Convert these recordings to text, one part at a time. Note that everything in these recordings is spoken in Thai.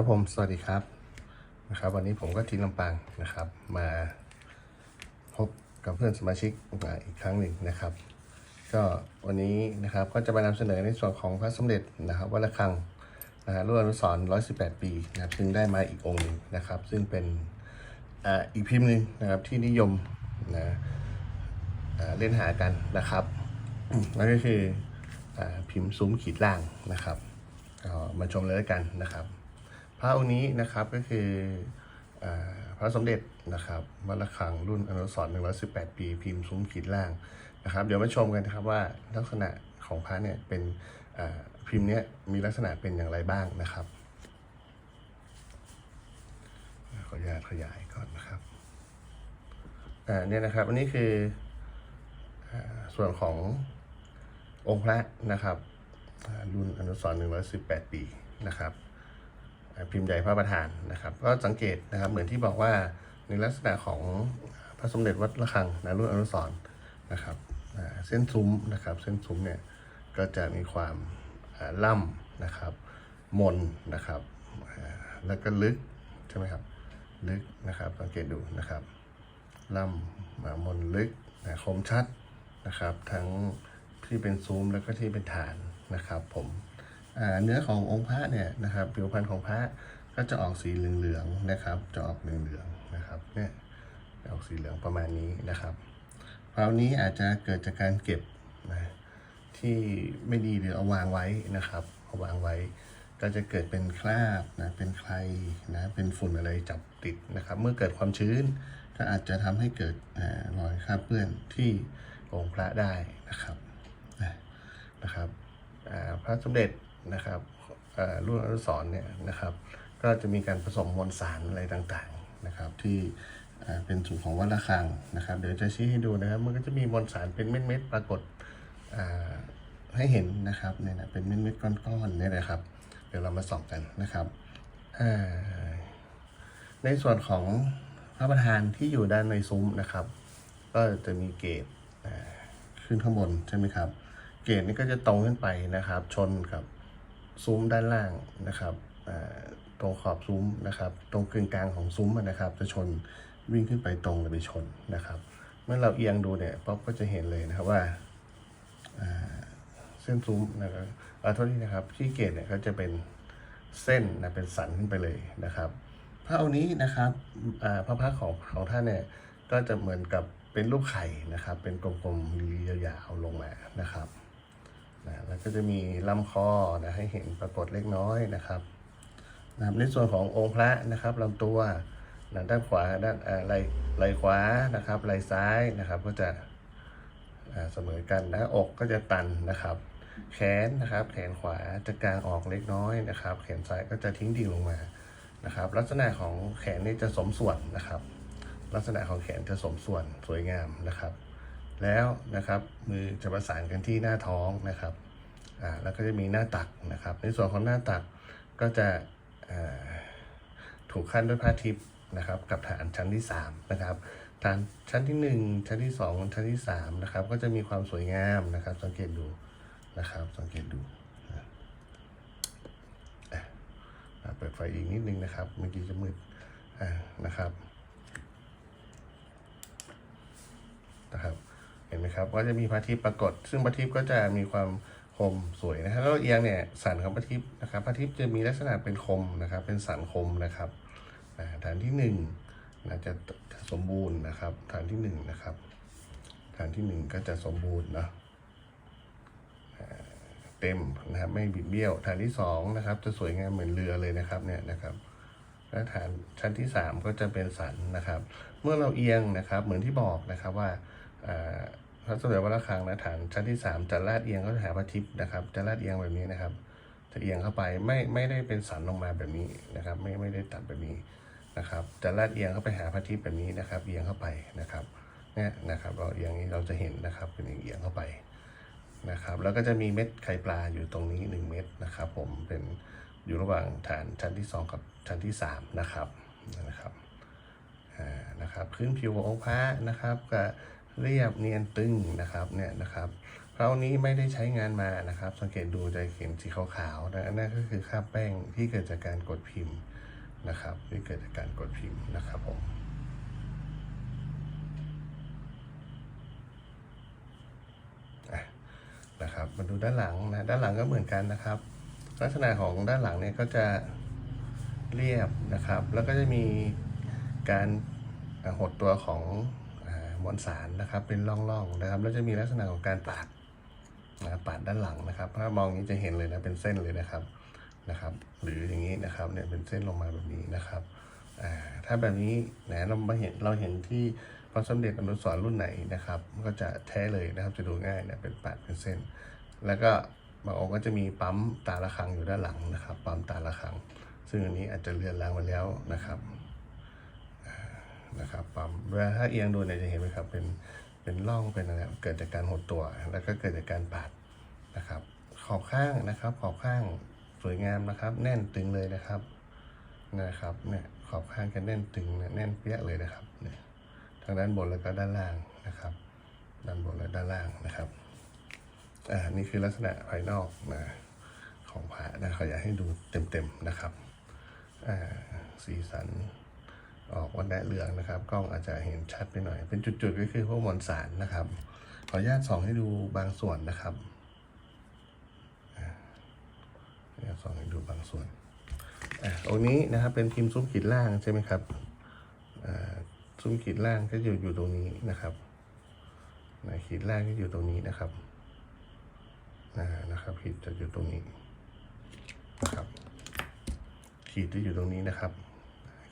ครับผม สวัสดีครับนะครับวันนี้ผมก็ทีมลำปางนะครับ มาพบกับเพื่อนสมาชิกอีกครั้งหนึ่งนะครับ ก็วันนี้นะครับก็จะมานำเสนอในส่วนของพระสมเด็จนะครับวัดระฆังนะฮะรุ่นอนุสรณ์118ปีนะครับซึ่งได้มาอีกองค์หนึ่งนะครับ ซึ่งเป็นอ่าอีกพิมพ์หนึ่งนะครับที่นิยมนะอ่าเล่นหากันนะครับนั่นก็คืออาพิมพ์ซุ้มขีดล่างนะครับมาชมเลยด้วกันนะครับ พระองค์นี้นะครับก็คืออพระสมเด็จนะครับวัดระฆังรุ่นอนุสรณ์118 ปี พิมพ์ซุ้มขีดล่างนะครับ เดี๋ยวมาชมกันนะครับว่าลักษณะของพระเนี่ยเป็นพิมพ์เนี้ยมีลักษณะเป็นอย่างไรบ้างนะครับขออนุญาตขยายก่อนนะครับอ่าเนี่ยนะครับอันนี้คืออส่วนขององค์พระนะครับรุ่นอนุสรณ์118 ปีนะครับ พิมพ์ใหญ่พระประธานนะครับ ก็สังเกตนะครับเหมือนที่บอกว่าในลักษณะของพระสมเด็จวัดระฆังนะรุ่นอนุสรณ์นะครับเส้นซุ้มนะครับ เส้นซุ้มเนี่ยก็จะมีความอ่าล่ำนะครับ มนนะครับแล้วก็ลึกใช่ไหมครับลึกนะครับสังเกตดูนะครับล่ำมามนลึกนะคมชัดนะครับ ทั้งที่เป็นซุ้มแล้วก็ที่เป็นฐานนะครับผม เนื้อขององค์พระเนี่ยนะครับผิวพรรณของพระก็จะออกสีเหลืองๆนะครับ จะออกเหลืองๆนะครับเนี่ยออกสีเหลืองประมาณนี้นะครับคราวนี้อาจจะเกิดจากการเก็บนะที่ไม่ดีหรือเอาวางไว้นะครับเอาวางไว้ ก็จะเกิดเป็นคราบนะเป็นใครนะเป็นฝุ่นอะไรจับติดนะครับ เมื่อเกิดความชื้นก็อาจจะทำให้เกิดอรอยคราบเปื้อนที่องค์พระได้นะครับนะครับพระสมเด็จ นะครับรุ่นอนุสรเนี่ยนะครับ ก็จะมีการผสมมวลสารอะไรต่างๆนะครับที่เป็นสูตรของวัดระฆังนะครับ เดี๋ยวจะชี้ให้ดูนะครับ มันก็จะมีมวลสารเป็นเม็ดๆปรากฏให้เห็นนะครับเนี่ยนะเป็นเม็ดๆก้อนๆเนี่ยนะครับ เดี๋ยวเรามาส่องกันนะครับในส่วนของพระประธานที่อยู่ด้านในซุ้มนะครับ ก็จะมีเกตขึ้นข้างบนใช่ไหมครับ เกตนี้ก็จะตรงขึ้นไปนะครับ ชนกับ ซุ้มด้านล่างนะครับตรงขอบซุ้มนะครับ ตรงกึ่งกลางของซุ้มนะครับ จะชนวิ่งขึ้นไปตรงเลยไปชนนะครับ เมื่อเราเอียงดูเนี่ยป๊อปก็จะเห็นเลยนะครับว่าเส้นซุ้มนะครับขอโทษทีนะครับที่เกตเนี่ยก็จะเป็นเส้นนะเป็นสันขึ้นไปเลยนะครับพระองค์นี้นะครับอ่าพระพักของของท่านเนี่ยก็จะเหมือนกับเป็นรูปไข่นะครับ เป็นกลมๆลียาวๆลงมานะครับ ก็จะมีลำคอนะให้เห็นปรากฏเล็กน้อยนะครับนะครับในส่วนขององค์พระนะครับลำตัวนะด้านขวาด้านอ่าไหลไหลขวานะครับไหลซ้ายนะครับก็จะเสมอกันนะอกก็จะตันนะครับ แขนนะครับ แขนขวาจะกลางออกเล็กน้อยนะครับ แขนซ้ายก็จะทิ้งดิ่งลงมานะครับ ลักษณะของแขนนี่จะสมส่วนนะครับ ลักษณะของแขนจะสมส่วนสวยงามนะครับ แล้วนะครับมือจะประสานกันที่หน้าท้องนะครับ อ่าแล้วก็จะมีหน้าตักนะครับ ในส่วนของหน้าตักก็จะถูกขั้นด้วยผ้าทิพย์นะครับ กับฐานชั้นที่3นะครับฐานชั้นที่ 1 ชั้นที่ 2 ชั้นที่3นะครับก็จะมีความสวยงามนะครับ สังเกตดูนะครับ สังเกตดูเปิดไฟอีกนิดนึงนะครับ เมื่อกี้จะมืดนะครับนะครับ เห็นไหมครับว่าจะมีพระทิตย์ปรากฏ ซึ่งพระทิตย์ก็จะมีความ คมสวยนะครับแล้วเอียงเนี่ยสันของพระทิตย์นะครับพระทิตย์จะมีลักษณะเป็นคมนะครับ เป็นสันคมนะครับฐานที่หนึ่งนะจะจะสมบูรณ์นะครับ ฐานที่หนึ่งนะครับ ฐานที่หนึ่งก็จะสมบูรณ์เนาะเต็มนะครับไม่บิดเบี้ยว ฐานที่สองนะครับ จะสวยงามเหมือนเรือเลยนะครับเนี่ยนะครับและฐานชั้นที่สามก็จะเป็นสันนะครับ เมื่อเราเอียงนะครับ เหมือนที่บอกนะครับว่า พระสมเด็จวัดระฆังนะฐานชั้นที่สามจะลาดเอียงก็จะหาพระทิพย์นะครับ จะลาดเอียงแบบนี้นะครับ จะเอียงเข้าไปไม่ไม่ได้เป็นสันลงมาแบบนี้นะครับ ไม่ไม่ได้ตัดแบบนี้นะครับ จะลาดเอียงเข้าไปหาพระทิพย์แบบนี้นะครับ เอียงเข้าไปนะครับเนี่ยนะครับ เราเอียงนี้เราจะเห็นนะครับเป็นเอียงเข้าไปนะครับ แล้วก็จะมีเม็ดไข่ปลาอยู่ตรงนี้ 1 เม็ดนะครับ ผมเป็นอยู่ระหว่างฐานชั้นที่ 2 กับชั้นที่ 3 นะครับนะครับอ่านะครับพื้นผิวขององค์พระนะครับก็ เรียบเนียนตึงนะครับเนี่ยนะครับคราวนี้ไม่ได้ใช้งานมานะครับ สังเกตดูจะเห็นสีขาวๆนะนั่นก็คือคราบแป้งที่เกิดจากการกดพิมพ์นะครับ ที่เกิดจากการกดพิมพ์นะครับผมนะครับมาดูด้านหลังนะด้านหลังก็เหมือนกันนะครับ ลักษณะของด้านหลังเนี่ยก็จะเรียบนะครับ แล้วก็จะมีการหดตัวของ มวลสารนะครับ เป็นร่องๆนะครับ แล้วจะมีลักษณะของการปาดนะปาดด้านหลังนะครับ ถ้ามองอย่างนี้จะเห็นเลยนะเป็นเส้นเลยนะครับนะครับ หรืออย่างนี้นะครับเนี่ยเป็นเส้นลงมาแบบนี้นะครับอ่าถ้าแบบนี้นะเราเห็นเราเห็นที่พระสมเด็จอนุสรรุ่นไหนนะครับ ก็จะแท้เลยนะครับจะดูง่ายนะเป็นปาดเป็นเส้น แล้วก็บางองค์ก็จะมีปั๊มตาละครังอยู่ด้านหลังนะครับ ปั๊มตาละครัง ซึ่งอันนี้อาจจะเลือนลางมาแล้วนะครับ นะครับปั๊มเวลาถ้าเอียงดูเนี่ยจะเห็นไหมครับเป็นเป็นร่องเป็นอะไรเกิดจากการหดตัว แล้วก็เกิดจากการปาดนะครับ ขอบข้างนะครับ ขอบข้างสวยงามนะครับ แน่นตึงเลยนะครับนะครับเนี่ยขอบข้างกันแน่นตึงเนี่ยแน่นเปี้ยเลยนะครับเนี่ยทางด้านบนแล้วก็ด้านล่างนะครับ ด้านบนและด้านล่างนะครับอ่านี่คือลักษณะภายนอกนะของพระนะขออยากให้ดูเต็มๆนะครับอ่าสีสัน ออกวันแดดเหลืองนะครับ กล้องอาจจะเห็นชัดไปหน่อย เป็นจุดๆก็คือพวกมวลสารนะครับ ขออนุญาตส่องให้ดูบางส่วนนะครับขออนุญาตส่องให้ดูบางส่วนอ่าตรงนี้นะครับเป็นพิมพ์ซุ้มขีดล่างใช่ไหมครับอ่าซุ้มขีดล่างก็อยู่อยู่ตรงนี้นะครับนะขีดล่างก็อยู่ตรงนี้นะครับนะครับขีดจะอยู่ตรงนี้นะครับขีดที่อยู่ตรงนี้นะครับ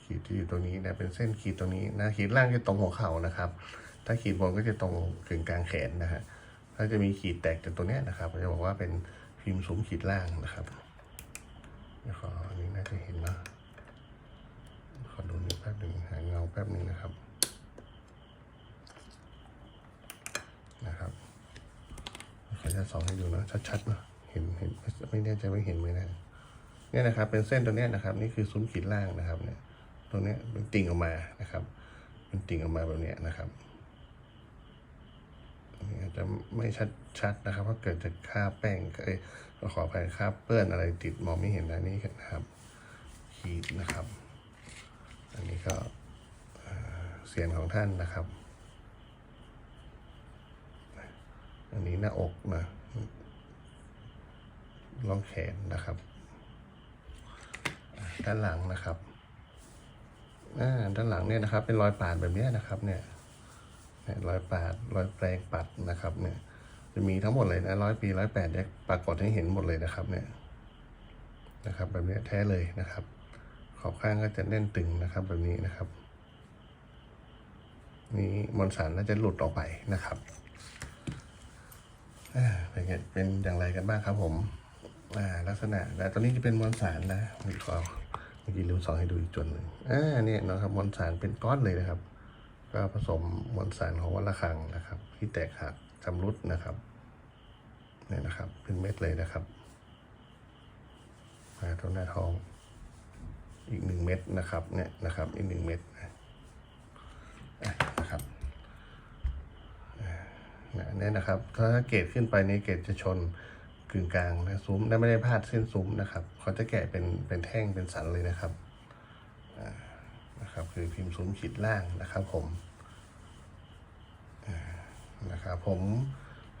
ขีดที่อยู่ตรงนี้นะเป็นเส้นขีดตรงนี้นะขีดล่างจะตรงหัวเข่านะครับ ถ้าขีดบนก็จะตรงกึ่งกลางแขนนะฮะถ้าจะมีขีดแตกจากตรงเนี้ยนะครับจะบอกว่าเป็นพิมพ์ซุ้มขีดล่างนะครับเดี๋ยวขออันนี้น่าจะเห็นนะขอดูนิดแป๊บหนึ่งหาเงาแป๊บหนึ่งนะครับนะครับขออนุญาตส่องให้ดูนะชัดๆนะเห็นเห็นไม่แน่ใจว่าเห็นไหมนะเนี่ยนะครับเป็นเส้นตัวเนี้ยนะครับ นี่คือซุ้มขีดล่างนะครับเนี่ย ตรงนี้ยเป็นติ่งออกมานะครับเป็นติ่งออกมาแบบนี้นะครับอาจจะไม่ชัดชัดนะครับเพราะเกิดจากค่าแป้งเอ้ยขออภัยค่าเปื้อนอะไรติดมองไม่เห็นนะนี่นะครับขีดนะครับ อันนี้ก็เสียงของท่านนะครับ อันนี้หน้าอกนะร่องแขนนะครับ ด้านหลังนะครับ อ่าด้านหลังเนี่ยนะครับ เป็นรอยปาดแบบนี้นะครับเนี่ยรอยปาดรอยแปลงปัดนะครับ เนี่ย จะมีทั้งหมดเลยนะร้อยปีร้อยแปดเนี่ยปรากฏให้เห็นหมดเลยนะครับ เนี่ยนะครับ แบบนี้แท้เลยนะครับ ขอบข้างก็จะแน่นตึงนะครับ แบบนี้นะครับนี่มวลสารน่าจะหลุดออกไปนะครับอ่าเป็นเป็นอย่างไรกันบ้างครับผมอ่าลักษณะแต่ตอนนี้จะเป็นมวลสารนะมีขอเมื่ อกี้ลืมสอนให้ดูอีกจุดหนึ่งอ่าเนี่ยนะครับมวลสารเป็นก้อนเลยนะครับ ก็ผสมมวลสารของวัละคังนะครับ ที่แตกหักชำรุดนะครับเนี่ยนะครับ เป็นเม็ดเลยนะครับมาตรงหน้าท้อง อีกหนึ่งเม็ดนะครับ เนี่ยนะครับ อีกหนึ่งเม็ดนะครับเนี่ยนะครับ ถ้าเกรดขึ้นไปในเกรดจะชน กึ่งกลางนะซุ้มและไม่ได้พาดเส้นซุ้มนะครับ เขาจะแกะเป็นเป็นแท่งเป็นสันเลยนะครับนะครับ คือพิมพ์ซุ้มขีดล่างนะครับ ผมนะครับผม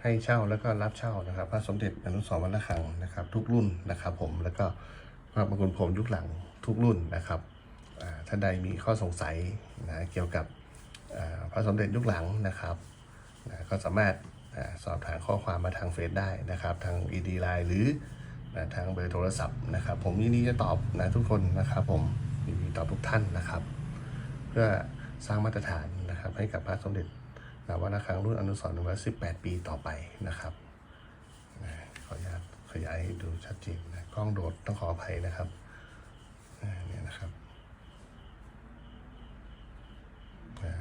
ให้เช่าแล้วก็รับเช่านะครับพระสมเด็จอนุสรณ์วัดระฆังนะครับ ทุกรุ่นนะครับ ผมแล้วก็พระบางคนผมยุคหลังทุกรุ่นนะครับอ่าท่านใดมีข้อสงสัยนะเกี่ยวกับพระสมเด็จยุคหลังนะครับก็สามารถ สอบถามข้อความมาทางเฟซได้นะครับ ทาง ED Line หรือนะทางเบอร์โทรศัพท์นะครับ ผมยินดีจะตอบนะทุกคนนะครับ ผมยินดีตอบทุกท่านนะครับ เพื่อสร้างมาตรฐานนะครับ ให้กับพระสมเด็จนะวัดระฆังรุ่นอนุสรณ์118ปีต่อไปนะครับนะขออนุญาตขยายให้ดูชัดเจนนะกล้องโดดต้องขออภัยนะครับนี่นะครับ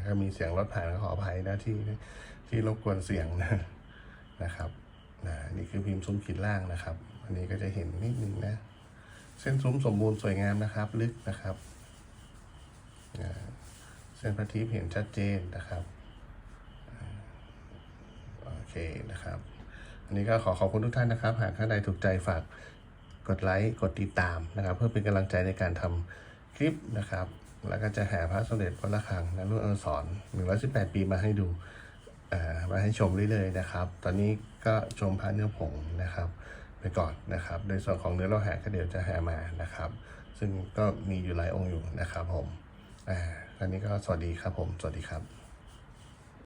อ่าก็มีเสียงรถผ่านก็ขออภัยนะที่ที่รบกวนเสียงนะนะครับนะนี่คือพิมพ์ซุ้มขีดล่างนะครับ อันนี้ก็จะเห็นนิดนึงนะ เส้นซุ้มสมบูรณ์สวยงามนะครับ ลึกนะครับอ่าเส้นพระทิพย์เห็นชัดเจนนะครับโอเคนะครับอันนี้ก็ขอขอบคุณทุกท่านนะครับ หากท่านใดถูกใจฝากกดไลค์กดติดตามนะครับ เพื่อเป็นกำลังใจในการทำคลิปนะครับ แล้วก็จะหาพระสมเด็จพระระฆังและรุ่นอนุสรณ์118ปีมาให้ดูอ่ามาให้ชมเรื่อยๆนะครับ ตอนนี้ก็ชมพระเนื้อผงนะครับ ไปก่อนนะครับโดยส่วนของเนื้อโลหะก็เดี๋ยวจะหามานะครับ ซึ่งก็มีอยู่หลายองค์อยู่นะครับผมอ่าตอนนี้ก็สวัสดีครับผม สวัสดีครับ